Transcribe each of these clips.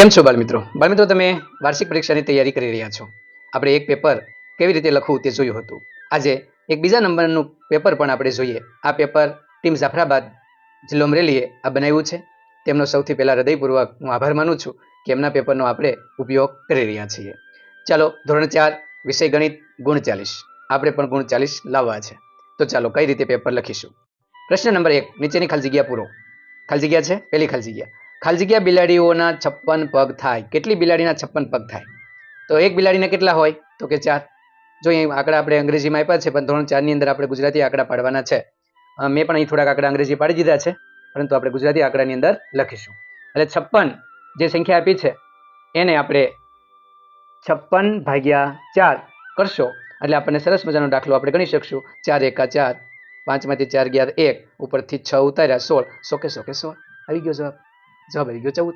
કેમ છો બાળમિત્રો બાળમિત્રો તમે વાર્ષિક પરીક્ષાની તૈયારી કરી રહ્યા છો. આપણે એક પેપર કેવી રીતે લખવું તે જોયું હતું. આજે એક બીજા નંબરનું પેપર પણ આપણે જોઈએ. આ પેપર ટીમ જાફરાબાદ જિલ્લો અમરેલીએ આ બનાવ્યું છે. તેમનો સૌથી પહેલા હૃદયપૂર્વક હું આભાર માનું છું કે એમના પેપરનો આપણે ઉપયોગ કરી રહ્યા છીએ. ચાલો, ધોરણ ચાર, વિષય ગણિત, ગુણ ચાલીસ. આપણે પણ ગુણ ચાલીસ લાવવા છે. તો ચાલો, કઈ રીતે પેપર લખીશું? પ્રશ્ન નંબર એક, નીચેની ખાલી જગ્યા પૂરો. ખાલી જગ્યા છે? પહેલી ખાલી જગ્યા. ખાલી બિલાડીઓના છપ્પન પગ થાય. કેટલી બિલાડીના છપ્પન પગ થાય? તો એક બિલાડીને કેટલા હોય? તો કે ચાર. જો અહીં આંકડા આપણે અંગ્રેજીમાં આપ્યા છે, પણ ધોરણ ચારની અંદર આપણે ગુજરાતી આંકડા પાડવાના છે. મેં પણ અહીં થોડાક આંકડા અંગ્રેજી પાડી દીધા છે, પરંતુ આપણે ગુજરાતી આંકડાની અંદર લખીશું. એટલે છપ્પન જે સંખ્યા આપી છે, એને આપણે છપ્પન ભાગ્યા ચાર કરશો. એટલે આપણને સરસ મજાનો દાખલો આપણે ગણી શકશું. ચાર એકા ચાર, પાંચમાંથી ચાર ગયા એક, ઉપરથી છ ઉતાર્યા સોળ. સોકે સોકે, સોળ. આવી ગયો જવાબ. જવાબ આવી ગયો ચૌદ.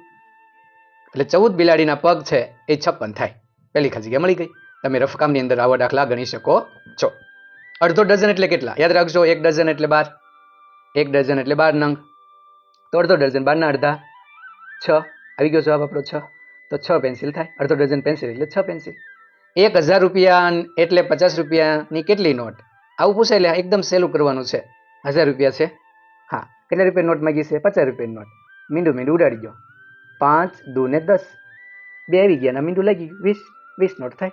એટલે ચૌદ બિલાડીના પગ છે એ છપ્પન થાય. પહેલી ખાલી જગ્યા મળી ગઈ. તમે રફકામની અંદર આવા દાખલા ગણી શકો છો. અડધો ડઝન એટલે કેટલા? યાદ રાખજો, એક ડઝન એટલે બાર. એક ડઝન એટલે બાર નંગ. તો અડધો ડઝન બારના અડધા. છ. આવી ગયો જવાબ આપણો છ. તો છ પેન્સિલ થાય. અડધો ડઝન પેન્સિલ એટલે છ પેન્સિલ. એક હજાર રૂપિયા એટલે પચાસ રૂપિયાની કેટલી નોટ? આવું પૂછાય એટલે એકદમ સહેલું કરવાનું છે. હજાર રૂપિયા છે. હા. કેટલા રૂપિયા નોટ માગી છે? પચાસ રૂપિયાની નોટ. મીંડું મીંડું ઉડાડી ગયો પાંચ, દુ ને દસ. બે આવી ગયા ના મીંડું લાગી વીસ વીસ નોટ થાય.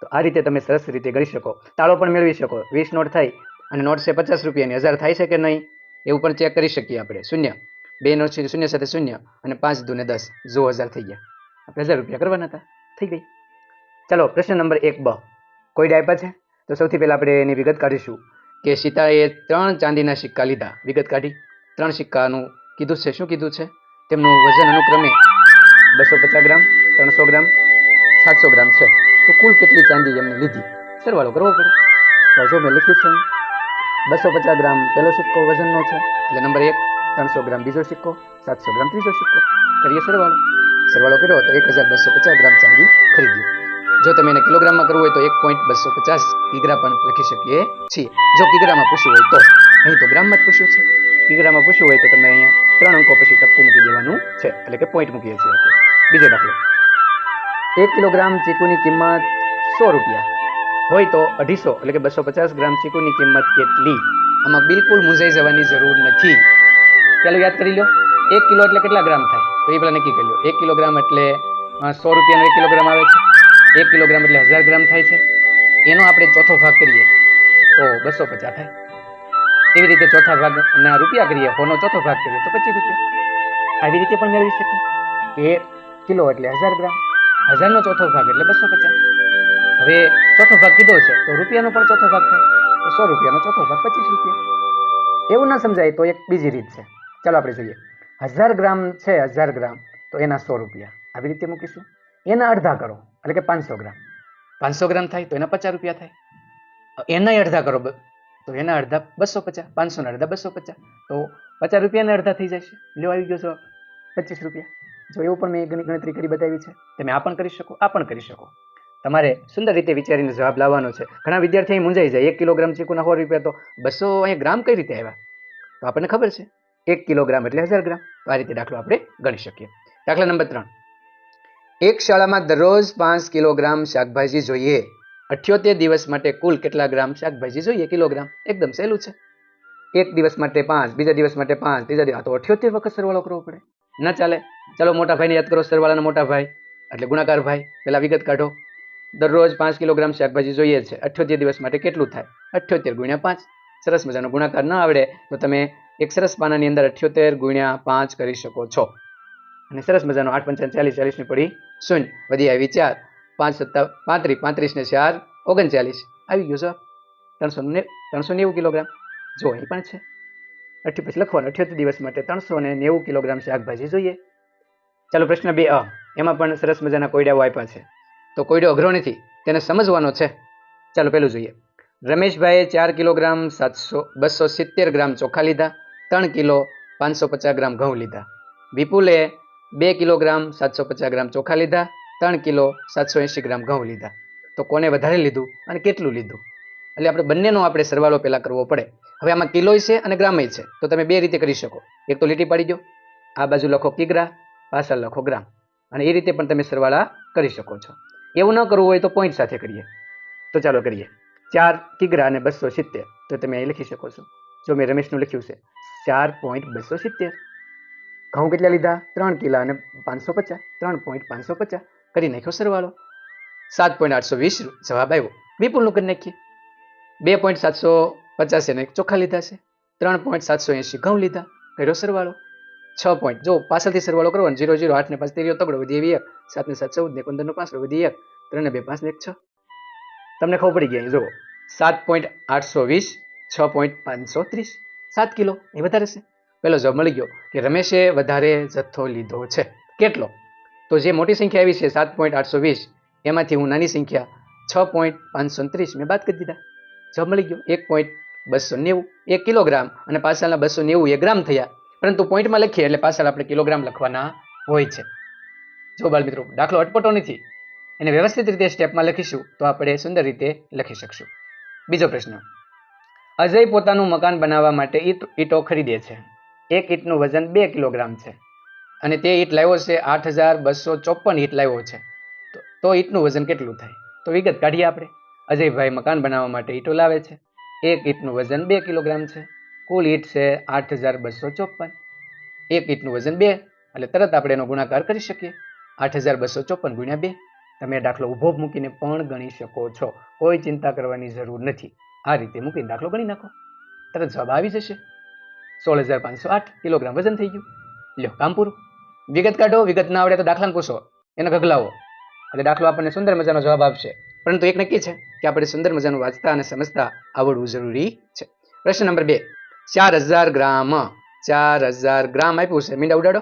તો આ રીતે તમે સરસ રીતે ગણી શકો. તાળો પણ મેળવી શકો. વીસ નોટ થાય. અને નોટ છે પચાસ રૂપિયાની. હજાર થાય છે કે નહીં? એવું પણ ચેક કરી શકીએ આપણે. શૂન્ય. બે નોટ છે શૂન્ય સાથે શૂન્ય. અને પાંચ, દુ ને દસ. જો હજાર થઈ ગયા. આપણે હજાર રૂપિયા કરવાના હતા. થઈ ગઈ. ચાલો, પ્રશ્ન નંબર એક બ. કોઈ ડાયપા છે? તો સૌથી પહેલાં આપણે એની વિગત કાઢીશું કે સીતાએ ત્રણ ચાંદીના સિક્કા લીધા. વિગત કાઢી. ત્રણ સિક્કાનું કીધું છે? શું કીધું છે? તેમનું વજન અનુક્રમે બસો પચાસ ગ્રામ, ત્રણસો ગ્રામ, સાતસો ગ્રામ છે. તો કુલ કેટલી ચાંદી એમને લીધી? સરવાળો કરવો પડે. તો જો મેં લખ્યું છે, બસો પચાસ ગ્રામ પહેલો સિક્કો વજનનો છે, એટલે નંબર એક, ત્રણસો ગ્રામ બીજો સિક્કો, સાતસો ગ્રામ ત્રીજો સિક્કો. કરીએ સરવાળો. સરવાળો કર્યો તો એક હજાર બસો પચાસ ગ્રામ ચાંદી ખરીદ્યું. જો તમે એને કિલોગ્રામમાં કરવું હોય તો એક પોઈન્ટ બસો પચાસ કિગ્રા પણ લખી શકીએ છીએ. જો કિગ્રામાં પૂછ્યું હોય તો. અહીં તો ગ્રામમાં જ પૂછ્યું છે. કિગ્રામાં પૂછ્યું હોય તો તમે અહીંયા ત્રણ અંકો પછી ટપકું મૂકી દેવાનું છે. એટલે કે પોઈન્ટ મૂકીએ છીએ આપણે. બીજો દાખલો. એક કિલોગ્રામ ચીકુની કિંમત સો રૂપિયા. હોય તો અઢીસો, એટલે કે બસો પચાસ ગ્રામ ચીકુની કિંમત કેટલી? આમાં બિલકુલ મૂંઝાઈ જવાની જરૂર નથી. ચાલો યાદ કરી લો. એક કિલો એટલે કેટલા ગ્રામ થાય? તો એ પેલા નક્કી કરી લો. એક કિલોગ્રામ એટલે સો રૂપિયાનો એક કિલોગ્રામ આવે છે. એક કિલોગ્રામ એટલે હજાર ગ્રામ થાય છે. એનો આપણે ચોથો ભાગ કરીએ. તો બસો પચાસ થાય. એવી રીતે ચોથા ભાગના રૂપિયા કરીએ હોનો ચોથો ભાગ કરીએ તો પચીસ રૂપિયા. આવી રીતે પણ મેળવી શકીએ? એ કિલો એટલે હજાર ગ્રામ. હજારનો ચોથો ભાગ એટલે બસો પચાસ. હવે ચોથો ભાગ કીધો છે તો રૂપિયાનો પણ ચોથો ભાગ થાય. તો સો રૂપિયાનો ચોથો ભાગ પચીસ રૂપિયા. એવું ના સમજાય તો એક બીજી રીત છે. ચાલો આપણે જોઈએ. હજાર ગ્રામ છે હજાર ગ્રામ તો એના સો રૂપિયા. આવી રીતે મૂકીશું. એના અડધા કરો એટલે કે પાંચસો ગ્રામ. પાંચસો ગ્રામ થાય તો એના પચાસ રૂપિયા થાય. એના અડધા કરો તો એના અડધા બસો પચાસ પાંચસો ના અડધા બસો પચાસ. તો પચાસ રૂપિયાના અડધા થઈ જશે. લ્યો આવી ગયો જવાબ પચીસ રૂપિયા. જો એવું પણ મેં ઘણી ગણતરી કરી બતાવી છે, તમે આ પણ કરી શકો, આ પણ કરી શકો. તમારે સુંદર રીતે વિચારીને જવાબ લાવવાનો છે. ઘણા વિદ્યાર્થી મૂંઝાઈ જાય. એક કિલોગ્રામ ચીકુના સો રૂપિયા તો બસો અહીંયા ગ્રામ કઈ રીતે આવ્યા? તો આપણને ખબર છે. એક કિલોગ્રામ એટલે હજાર ગ્રામ. તો આ રીતે દાખલો આપણે ગણી શકીએ. દાખલા નંબર ત્રણ. એક શાળામાં દરરોજ પાંચ કિલોગ્રામ શાકભાજી જોઈએ. અઠ્યોતેર દિવસ માટે કુલ કેટલા ગ્રામ શાકભાજી જોઈએ? કિલોગ્રામ. એકદમ સહેલું છે. એક દિવસ માટે પાંચ, બીજા દિવસ માટે પાંચ, ત્રીજા દિવસ. તો અઠ્યોતેર વખત સરવાળો કરવો પડે. ના ચાલે. ચાલો મોટા ભાઈને યાદ કરો, સરવાળાના મોટા ભાઈ, એટલે ગુણાકાર ભાઈ પહેલાં વિગત કાઢો. દરરોજ પાંચ કિલોગ્રામ શાકભાજી જોઈએ છે. અઠ્યોતેર દિવસ માટે કેટલું થાય? અઠ્યોતેર ગુણ્યા પાંચ. સરસ મજાનો ગુણાકાર ન આવડે, તો તમે એક સરસ પાનાની અંદર અઠ્યોતેર ગુણ્યા પાંચ કરી શકો છો. અને સરસ મજાનો આઠ પંચાવન ચાલીસ, ચાલીસની પડી શૂન્ય. વધી આવી ચાર. પાંચ સત્તા, પાંત્રીસ પાંત્રીસ ને ચાર, ઓગણચાલીસ. આવી ગયો, જવાબ. ત્રણસો ને, ત્રણસો નેવું કિલોગ્રામ. જો અહીં પણ છે. અઠ્ઠી પછી લખવાનું, અઠ્યોતેર દિવસ માટે ત્રણસો ને નેવું કિલોગ્રામ શાકભાજી જોઈએ. ચાલો પ્રશ્ન બે અ. એમાં પણ સરસ મજાના કોયડાઓ આપ્યા છે. તો કોયડો અઘરો નથી, તેને સમજવાનો છે. ચાલો પેલું જોઈએ. રમેશભાઈએ ચાર કિલોગ્રામ સાતસો, બસો સિત્તેર ગ્રામ ચોખા લીધા, ત્રણ કિલો પાંચસો પચાસ ગ્રામ ઘઉં લીધા. વિપુલે બે કિલોગ્રામ સાતસો પચાસ ગ્રામ ચોખા લીધા ત્રણ કિલો સાતસો એંશી ગ્રામ ઘઉં લીધા. તો કોને વધારે લીધું અને કેટલું લીધું? એટલે આપણે બંનેનો આપણે સરવાળો પહેલાં કરવો પડે. હવે આમાં કિલોય છે અને ગ્રામય છે. તો તમે બે રીતે કરી શકો. એક તો લીટી પાડી દો. આ બાજુ લખો કિગ્રા, પાછળ લખો ગ્રામ. અને એ રીતે પણ તમે સરવાળા કરી શકો છો. એવું ન કરવું હોય તો પોઈન્ટ સાથે કરીએ. તો ચાલો કરીએ. ચાર કિગ્રા અને બસો સિત્તેર. તો તમે અહીં લખી શકો છો. જો મેં રમેશનું લખ્યું છે. ચાર પોઈન્ટ બસો સિત્તેર. ઘઉં કેટલા લીધા? ત્રણ કિલા અને પાંચસો પચાસ. ત્રણ પોઈન્ટ પાંચસો પચાસ. કરી નાખ્યો સરવાળો સાત પોઈન્ટ આઠસો વીસ જવાબ આવ્યો વિપુલનું કરી નાખીએ. બે પોઈન્ટ સાતસો પચાસ એને ચોખ્ખા લીધા છે. ત્રણ પોઈન્ટ સાતસો એંશી ઘઉં લીધા. કર્યો સરવાળો. છ પોઈન્ટ જો પાછળથી સરવાળો કરવાનો જીરો જીરો આઠ ને પાંચ તેરીઓ તગડો વધી એવી એક, સાત ને સાત ચૌદ ને પંદર નો વધી એક, ત્રણ બે પાંચ ને એક છ. તમને ખબર પડી ગઈ જુઓ. સાત પોઈન્ટ આઠસો વીસ, છ પોઈન્ટ પાંચસો ત્રીસ. સાત કિલો, એ વધારે છે. પેલો જવાબ મળી ગયો કે રમેશે વધારે જથ્થો લીધો છે. કેટલો? તો જે મોટી સંખ્યા આવી છે સાત પોઈન્ટ આઠસો વીસ, એમાંથી હું નાની સંખ્યા છ પોઈન્ટ પાંચસો ત્રીસ મેં બાદ કરી દીધા. જવાબ મળી ગયો. એક પોઈન્ટ બસો નેવું, એક કિલોગ્રામ અને પાછળના બસો નેવું એ ગ્રામ થયા. પરંતુ પોઈન્ટમાં લખીએ એટલે પાછળ આપણે કિલોગ્રામ લખવાના હોય છે. જો બાળ મિત્રો દાખલો અટપટો નથી. એને વ્યવસ્થિત રીતે સ્ટેપમાં લખીશું તો આપણે સુંદર રીતે લખી શકશું. બીજો પ્રશ્ન. અજય પોતાનું મકાન બનાવવા માટે ઈટ, ઈંટો ખરીદે છે. એક ઈંટનું વજન બે કિલોગ્રામ છે. અને તે ઈંટ લાવ્યો છે આઠ હજાર બસો ચોપન ઈટ લાવ્યો છે. તો ઈટનું વજન કેટલું થાય? તો વિગત કાઢીએ આપણે. અજયભાઈ મકાન બનાવવા માટે ઈટો લાવે છે. એક ઈંટનું વજન બે કિલોગ્રામ છે. કુલ ઈંટ છે આઠ હજાર બસો ચોપન એક ઈંટનું વજન બે. એટલે તરત આપણે એનો ગુણાકાર કરી શકીએ. આઠ હજાર બસો ચોપન ગુણ્યા બે. તમે દાખલો ઊભો મૂકીને પણ ગણી શકો છો. કોઈ ચિંતા કરવાની જરૂર નથી. આ રીતે મૂકીને દાખલો ગણી નાખો. તરત જવાબ આવી જશે. સોળ હજાર પાંચસો આઠ કિલોગ્રામ વજન થઈ ગયું. લ્યો, કામ પૂરું. વિગત કાઢો, વિગત ના આવડે તો દાખલાને પૂછો. એને ગગલાવો. એટલે દાખલો આપણને સુંદર મજાનો જવાબ આપશે. પરંતુ એક નક્કી છે કે આપણે સુંદર મજાનું વાંચતા અને સમજતા આવડવું જરૂરી છે. પ્રશ્ન નંબર બે. ચાર હજાર ગ્રામ. ચાર હજાર ગ્રામ આપ્યું છે. મીંડા ઉડાડો.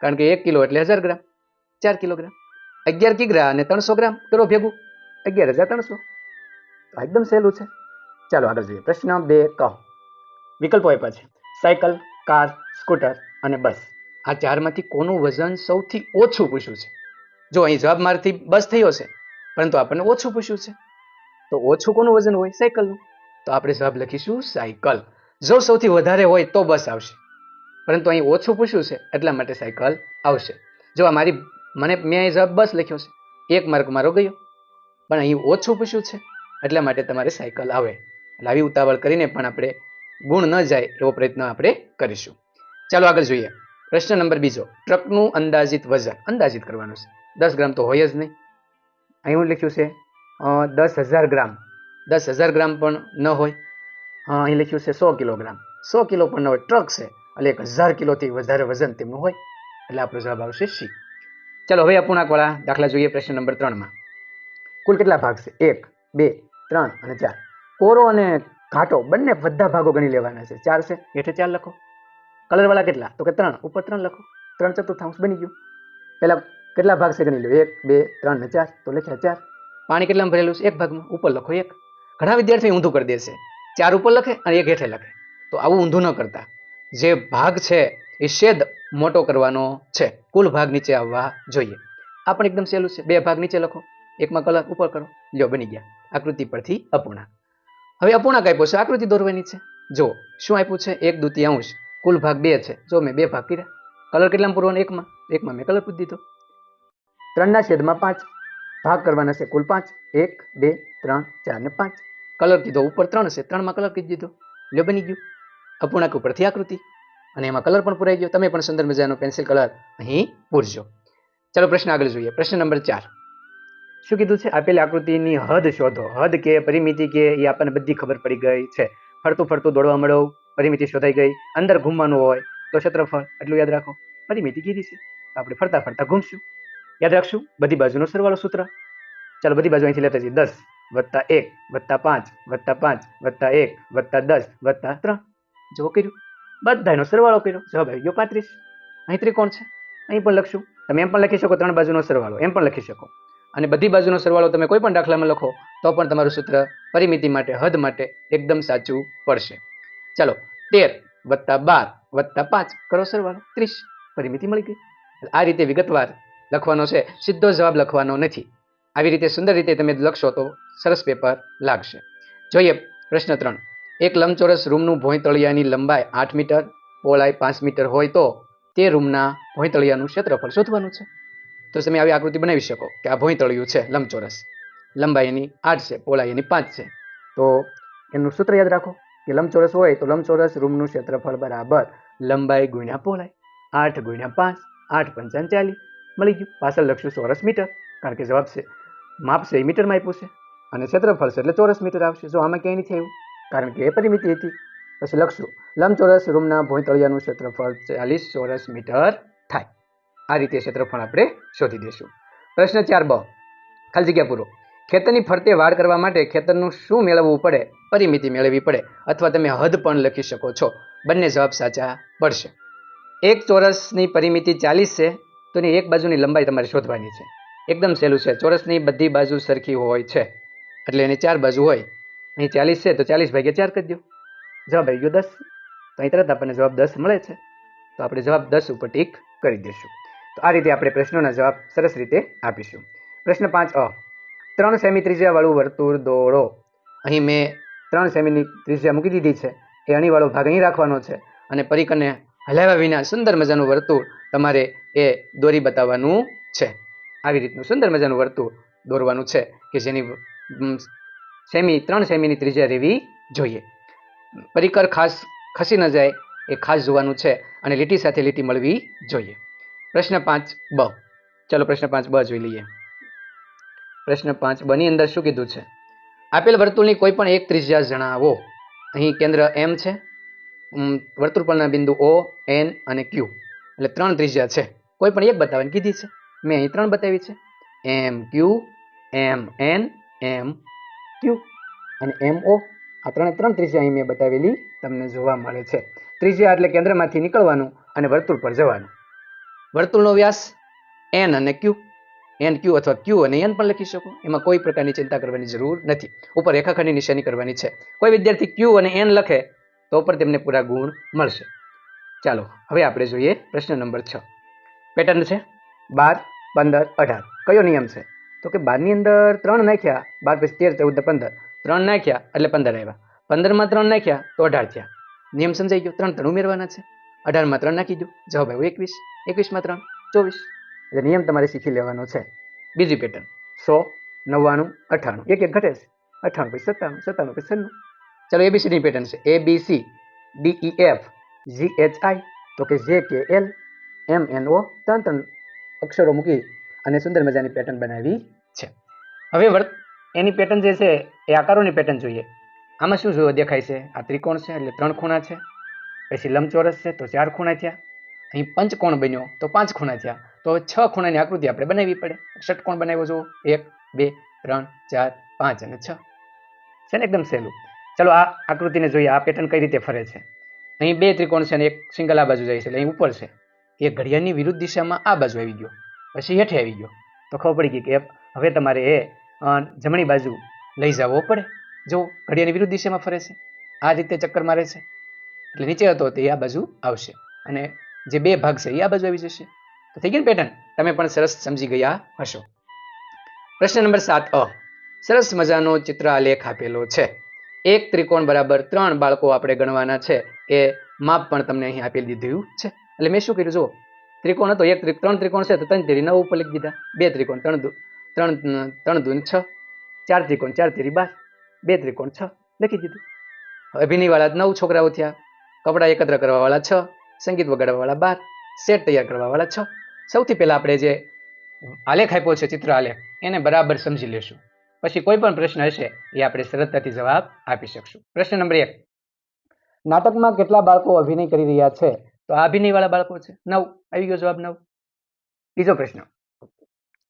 કારણ કે એક કિલો એટલે હજાર ગ્રામ. ચાર કિલોગ્રામ. અગિયાર કિગ્રા અને ત્રણસો ગ્રામ. કરો ભેગું. અગિયાર હજાર ત્રણસો. તો એકદમ સહેલું છે. ચાલો આગળ જોઈએ. પ્રશ્ન બે કહો. વિકલ્પો આપ્યા છે. સાયકલ, કાર, સ્કૂટર અને બસ. આ ચારમાંથી કોનું વજન સૌથી ઓછું પૂછ્યું છે? જો અહીં જવાબ મારથી બસ થયો છે, પરંતુ આપણને ઓછું પૂછ્યું છે. તો ઓછું કોનું વજન હોય? સાયકલનું. તો આપણે જવાબ લખીશું સાયકલ. જો સૌથી વધારે હોય તો બસ આવશે. પરંતુ અહીં ઓછું પૂછ્યું છે, એટલા માટે સાયકલ આવશે. જો આ મારી, મને, મેં અહીં જવાબ બસ લખ્યો છે. એક માર્ક મારો ગયો. પણ અહીં ઓછું પૂછ્યું છે, એટલા માટે તમારે સાયકલ આવે. એટલે આવી ઉતાવળ કરીને પણ આપણે ગુણ ન જાય એવો પ્રયત્ન આપણે કરીશું. ચાલો આગળ જોઈએ. પ્રશ્ન નંબર બીજો, ટ્રકનું અંદાજિત વજન. અંદાજિત કરવાનું છે. દસ ગ્રામ તો હોય જ નહીં. અહીં હું લખ્યું છે દસ હજાર ગ્રામ. દસ હજાર ગ્રામ પણ ન હોય. અહીં લખ્યું છે સો કિલોગ્રામ. સો કિલો પણ ન હોય. ટ્રક છે. એટલે એક હજાર કિલોથી વધારે વજન તેમનું હોય. એટલે આપણો જવાબ આવશે સી. ચાલો, હવે અપૂર્ણાંકવાળા દાખલા જોઈએ પ્રશ્ન નંબર ત્રણમાં. કુલ કેટલા ભાગ છે? એક, બે, ત્રણ અને ચાર. કોરો અને ઘાટો બંને બધા ભાગો ગણી લેવાના છે. ચાર છે. હેઠે ચાર લખો. કલરવાળા કેટલા? તો કે ત્રણ. ઉપર ત્રણ લખો. ત્રણ ચતુર્થાંશ બની ગયું. પહેલાં કેટલા ભાગ છે ગણી લો? એક, બે, ત્રણ ને ચાર. તો લખ્યા ચાર. પાણી કેટલામાં ભરેલું છે? એક ભાગમાં. ઉપર લખો એક. ઘણા વિદ્યાર્થીઓ ઊંધું કરી દેશે ચાર ઉપર લખે અને એક હેઠે લખે. તો આવું ઊંધું ન કરતા. જે ભાગ છે એ શેદ મોટો કરવાનો છે. કુલ ભાગ નીચે આવવા જોઈએ. આ પણ એકદમ સહેલું છે. બે ભાગ નીચે લખો. એકમાં કલર ઉપર કરો. લ્યો, બની ગયા. આકૃતિ પરથી અપૂર્ણાંક હવે અપૂર્ણાંક આપ્યો છે. આકૃતિ દોરવાની છે. જો શું આપ્યું છે? એક દુતિયાંશ કુલ ભાગ બે છે. જો મેં બે ભાગ કર્યા કલર કેટલામાં પૂરવાનો? એકમાં. એકમાં મેં કલર પૂરી દીધો. ત્રણના છેદમાં પાંચ. ભાગ કરવાના છે કુલ પાંચ. એક, બે, ત્રણ, ચાર ને પાંચ. કલર કીધો ઉપર ત્રણ છે ત્રણમાં કલર કીધી દીધો. લ્યો બની ગયું. અપૂર્ણાંક ઉપરથી આકૃતિ. અને એમાં કલર પણ પૂરાઈ ગયો. તમે પણ સુંદર મજાનો પેન્સિલ કલર અહીં પૂરજો. ચાલો પ્રશ્ન આગળ જોઈએ. પ્રશ્ન નંબર ચાર. શું કીધું છે? આપેલી આકૃતિની હદ શોધો. હદ કે પરિમિતિ કે એ આપણને બધી ખબર પડી ગઈ છે. ફરતું ફરતું દોડવા મળો. પરિમિતિ શોધાઈ ગઈ, અંદર ઘૂમવાનું હોય તો ક્ષેત્રફળ એટલું યાદ રાખો. પરિમિતિ કીધી છે. તો આપણે ફરતા ફરતા ઘૂમશું. યાદ રાખશું, બધી બાજુનો સરવાળો સૂત્ર. ચાલો બધી બાજુ અહીંથી લેતા જઈએ. દસ વત્તા એક વત્તા પાંચ વત્તા પાંચ વત્તા એક વત્તા દસ વત્તા ત્રણ. જો કર્યું. બધાનો સરવાળો કર્યો. જવાબ આવી ગયો પાંત્રીસ. અહીં ત્રિકોણ છે. અહીં પણ લખશું. તમે એમ પણ લખી શકો ત્રણ બાજુનો સરવાળો. એમ પણ લખી શકો. અને બધી બાજુનો સરવાળો તમે કોઈ પણ દાખલામાં લખો તો પણ તમારું સૂત્ર પરિમિતિ માટે, હદ માટે એકદમ સાચું પડશે. ચાલો, તેર વત્તા બાર વત્તા પાંચ કરો સરવાળો. ત્રીસ. પરિમિતિ મળી ગઈ. આ રીતે વિગતવાર લખવાનો છે. સીધો જવાબ લખવાનો નથી. આવી રીતે સુંદર રીતે તમે લખશો તો સરસ પેપર લાગશે. જોઈએ, પ્રશ્ન ત્રણ. એક લંબચોરસ રૂમનું ભોંયતળિયાની લંબાઈ આઠ મીટર, પહોળાઈ પાંચ મીટર હોય તો તે રૂમના ભોંયતળિયાનું ક્ષેત્રફળ શોધવાનું છે. તો તમે આવી આકૃતિ બનાવી શકો કે આ ભોંયતળિયું છે લંબચોરસ. લંબાઈ એની આઠ છે, પહોળાઈ એની પાંચ છે. તો એનું સૂત્ર યાદ રાખો. કે લંબચોરસ હોય તો લંબચોરસ રૂમનું ક્ષેત્રફળ બરાબર લંબાઈ ગુણ્યા પહોળાઈ આઠ ગુણ્યા પાંચ, આઠ પંચાન ચાલીસ. મળી ગયું. પાછળ લખશું ચોરસ મીટર, કારણ કે જવાબ છે, માપ છે એ મીટરમાં આપ્યું છે. અને ક્ષેત્રફળ છે એટલે ચોરસ મીટર આવશે. જો આમાં ક્યાંય નથી આવ્યું, કારણ કે એ પરિમિતિ હતી. પછી લખશું, લંબચોરસ રૂમના ભોંયતળિયાનું ક્ષેત્રફળ ચાલીસ ચોરસ મીટર થાય. આ રીતે ક્ષેત્રફળ આપણે શોધી દઈશું. પ્રશ્ન ચાર બ, ખાલી જગ્યા પૂરો. ખેતરની ફરતે વાડ કરવા માટે ખેતરનું શું મેળવવું પડે, પરિમિતિ મેળવવી પડે અથવા તમે હદ પણ લખી શકો છો. બંને જવાબ સાચા પડશે. એક ચોરસની પરિમિતિ ચાલીસ છે, તો એની એક બાજુની લંબાઈ તમારે શોધવાની છે. એકદમ સહેલું છે, ચોરસની બધી બાજુ સરખી હોય છે. એટલે એની ચાર બાજુ હોય. અહીં ચાલીસ છે, તો ચાલીસ ભાગ્યા ચાર કરી દો. જવાબ આવી ગયો દસ. તો અહીં તરત આપણને જવાબ દસ મળે છે. તો આપણે જવાબ દસ ઉપર ટીક કરી દઈશું. તો આ રીતે આપણે પ્રશ્નોના જવાબ સરસ રીતે આપીશું. પ્રશ્ન પાંચ અ. ત્રણ સેમી ત્રિજ્યાવાળું વર્તુળ દોડો અહીં મેં ત્રણ સેમીની ત્રિજ્યા મૂકી દીધી છે. એ અણીવાળો ભાગ અહીં રાખવાનો છે અને પરિકરને હલાવ્યા વિના સુંદર મજાનું વર્તુળ તમારે એ દોરી બતાવવાનું છે. આવી રીતનું સુંદર મજાનું વર્તુળ દોરવાનું છે કે જેની સેમી, ત્રણ સેમીની ત્રિજ્યા રહેવી જોઈએ. પરિકર ખાસ ખસી ન જાય એ ખાસ જોવાનું છે અને લીટી સાથે લીટી મળવી જોઈએ. પ્રશ્ન પાંચ બ. ચાલો પ્રશ્ન પાંચ બ જોઈ લઈએ. પ્રશ્ન પાંચ, બની અંદર શું કીધું છે? આપેલ વર્તુળની કોઈ પણ એક ત્રિજ્યા જણાવો. અહીં કેન્દ્ર એમ છે. વર્તુળ પરના બિંદુ ઓ એન અને ક્યુ એટલે ત્રણ ત્રિજ્યા છે. કોઈ પણ એક બતાવવાની કીધી છે. મેં અહીં ત્રણ બતાવી છે. M Q M N M Q અને એમ ઓ આ ત્રણે ત્રણ ત્રિજ્યા અહીં મેં બતાવેલી તમને જોવા મળે છે. ત્રિજ્યા એટલે કેન્દ્રમાંથી નીકળવાનું અને વર્તુળ પર જવાનું. વર્તુળનો વ્યાસ એન અને ક્યુ એન ક્યુ અથવા ક્યુ અને એન પણ લખી શકો. એમાં કોઈ પ્રકારની ચિંતા કરવાની જરૂર નથી. ઉપર રેખાખંડની નિશાની કરવાની છે. કોઈ વિદ્યાર્થી ક્યુ અને એન લખે તો ઉપર તેમને પૂરા ગુણ મળશે. ચાલો, હવે આપણે જોઈએ પ્રશ્ન નંબર છ. પેટર્ન છે બાર, પંદર, અઢાર. કયો નિયમ છે? તો કે બારની અંદર ત્રણ નાખ્યા, બાર પછી તેર, ચૌદ, પંદર. ત્રણ નાખ્યા એટલે પંદર આવ્યા. પંદરમાં ત્રણ નાખ્યા તો અઢાર થયા. નિયમ સમજાઈ ગયો? ત્રણ ત્રણ ઉમેરવાના છે. અઢારમાં ત્રણ નાખી દો. જવાબ આવ્યો એકવીસ. એકવીસમાં ત્રણ. ચોવીસ. એટલે નિયમ તમારે શીખી લેવાનો છે. બીજી પેટર્ન સો, નવ્વાણું, અઠ્ઠાણું. એક એક ઘટે છે. અઠ્ઠાણું પછી સત્તાણું સત્તાણું પછી છન્નું. ચાલો એબીસીની પેટર્ન છે. A B C D E F G H I તો કે જે કે એલ એમ એન ઓ ત્રણ ત્રણ અક્ષરો મૂકી અને સુંદર મજાની પેટર્ન બનાવી છે. હવે વર્ત એની પેટર્ન જે છે એ આકારોની પેટર્ન જોઈએ. આમાં શું જોવા દેખાય છે? આ ત્રિકોણ છે, એટલે ત્રણ ખૂણા છે. પછી લંબચોરસ છે, તો ચાર ખૂણા થયા. અહીં પંચકોણ બન્યો, તો પાંચ ખૂણા થયા. તો છ ખૂણાની આકૃતિ આપણે બનાવવી પડે. ષટકોણ બનાવ્યો જુઓ? એક, બે, ત્રણ, ચાર, પાંચ અને છ. છે ને એકદમ સહેલું? ચલો આ આકૃતિને જોઈએ, આ પેટર્ન કઈ રીતે ફરે છે? અહીં બે ત્રિકોણ છે અને એક સિંગલ આ બાજુ જાય છે અહીં ઉપર છે. એ ઘડિયાળની વિરુદ્ધ દિશામાં આ બાજુ આવી ગયો. પછી હેઠે આવી ગયો. તો ખબર પડી ગઈ કે હવે તમારે એ જમણી બાજુ લઈ જવો પડે. જો ઘડિયાળની વિરુદ્ધ દિશામાં ફરે છે. આ રીતે ચક્કર મારે છે એટલે નીચે હતો તે આ બાજુ આવશે. અને જે બે ભાગ છે એ આ બાજુ આવી જશે. તો થઈ ગઈ પેટર્ન તમે પણ સરસ સમજી ગયા હશો. પ્રશ્ન નંબર સાત અ. સરસ મજાનો ચિત્ર આલેખ આપેલો છે. એક ત્રિકોણ બરાબર ત્રણ બાળકો આપણે ગણવાના છે. એ માપ પણ તમને અહીં આપી દીધું છે. એટલે મેં શું કર્યું, જુઓ. ત્રિકોણ હતો, એક ત્રણ ત્રિકોણ છે, તો ત્રણ તેરી નવ ઉપર લખી દીધા. બે ત્રિકોણ, ત્રણ ત્રણ ત્રણ દૂન છ. ચાર ત્રિકોણ, ચાર તેરી બાર. બે ત્રિકોણ, છ. લખી દીધું. અભિનયવાળા નવ છોકરાઓ થયા. કપડાં એકત્ર કરવાવાળા છ. સંગીત વગાડવાવાળા બાર. સેટ તૈયાર કરવાવાળા છો. સૌથી પહેલાં આપણે જે આલેખ આપ્યો છે ચિત્ર આલેખ એને બરાબર સમજી લેશું. પછી કોઈ પણ પ્રશ્ન હશે એ આપણે સરળતાથી જવાબ આપી શકશું. પ્રશ્ન નંબર એક. નાટકમાં કેટલા બાળકો અભિનય કરી રહ્યા છે? તો આ અભિનયવાળા બાળકો છે. નવ. આવી ગયો જવાબ નવ. બીજો પ્રશ્ન.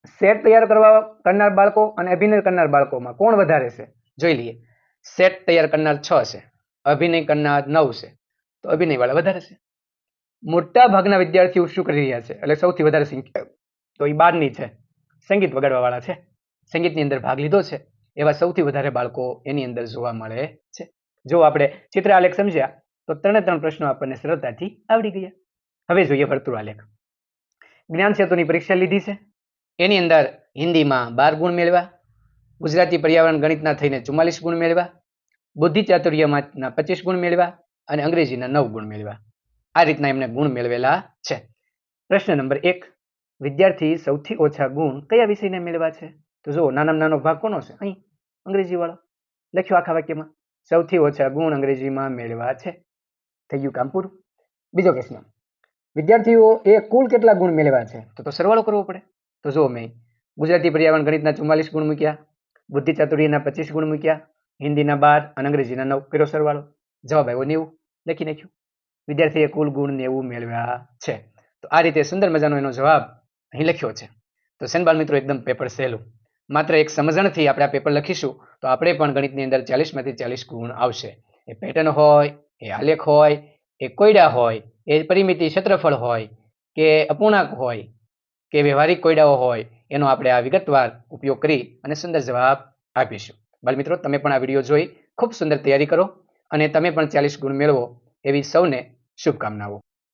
સેટ તૈયાર કરવા કરનાર બાળકો અને અભિનય કરનાર બાળકોમાં કોણ વધારે છે? જોઈ લઈએ. સેટ તૈયાર કરનાર છ છે. અભિનય કરનાર નવ છે. તો અભિનયવાળા વધારે છે. મોટા ભાગના વિદ્યાર્થીઓ શું કરી રહ્યા છે? એટલે સૌથી વધારે સંખ્યા, તો એ બારની છે. સંગીત વગાડવા વાળા છે. સંગીતની અંદર ભાગ લીધો છે. એવા સૌથી વધારે બાળકો એની અંદર જોવા મળે છે. જો આપણે ચિત્ર આલેખ સમજ્યા, તો ત્રણે ત્રણ પ્રશ્નો આપણને સરળતાથી આવડી ગયા. હવે જોઈએ વર્તુળ આલેખ. જ્ઞાન સેતુની પરીક્ષા લીધી છે. એની અંદર હિન્દીમાં બાર ગુણ મેળવ્યા. ગુજરાતી પર્યાવરણ ગણિતના થઈને ચુમ્માલીસ ગુણ મેળવ્યા. બુદ્ધિ ચાતુર્યમાંના પચીસ ગુણ મેળવ્યા. અને અંગ્રેજીના નવ ગુણ મેળવ્યા. આ રીતના એમને ગુણ મેળવેલા છે. પ્રશ્ન નંબર એક, વિદ્યાર્થી સૌથી ઓછા ગુણ કયા વિષયને મેળવ્યા છે? તો જુઓ, નાનામાં નાનો ભાગ કોનો છે? અહીં, અંગ્રેજીવાળો. લખ્યો આખા વાક્યમાં. સૌથી ઓછા ગુણ અંગ્રેજીમાં મેળવ્યા છે. થઈ ગયું કામ પૂરું. બીજો પ્રશ્ન. વિદ્યાર્થીઓ એ કુલ કેટલા ગુણ મેળવ્યા છે? તો તો સરવાળો કરવો પડે. તો જુઓ મેં, ગુજરાતી પર્યાવરણ ગણિતના ચુમ્માલીસ ગુણ મૂક્યા, બુદ્ધિ ચાતુર્યના પચીસ ગુણ મૂક્યા, હિન્દીના બાર અને અંગ્રેજીના નવ કર્યો સરવાળો. જવાબ આવ્યો નેવું. લખી નાખ્યું. વિદ્યાર્થીએ કુલ ગુણ નેવું મેળવ્યા છે. તો આ રીતે સુંદર મજાનો એનો જવાબ અહીં લખ્યો છે. તો સેનબાલ મિત્રો, એકદમ પેપર સહેલું. માત્ર એક સમજણથી આપણે આ પેપર લખીશું, તો આપણે પણ ગણિતની અંદર ચાલીસમાંથી ચાલીસ ગુણ આવશે. એ પેટર્ન હોય, એ આલેખ હોય, એ કોયડા હોય, એ પરિમિતિ ક્ષેત્રફળ હોય, કે અપૂર્ણાંક હોય, કે વ્યવહારિક કોયડાઓ હોય, એનો આપણે આ વિગતવાર ઉપયોગ કરી અને સુંદર જવાબ આપીશું. બાલ મિત્રો, તમે પણ આ વીડિયો જોઈ ખૂબ સુંદર તૈયારી કરો અને તમે પણ ચાલીસ ગુણ મેળવો એવી સૌને શુભકામનાઓ.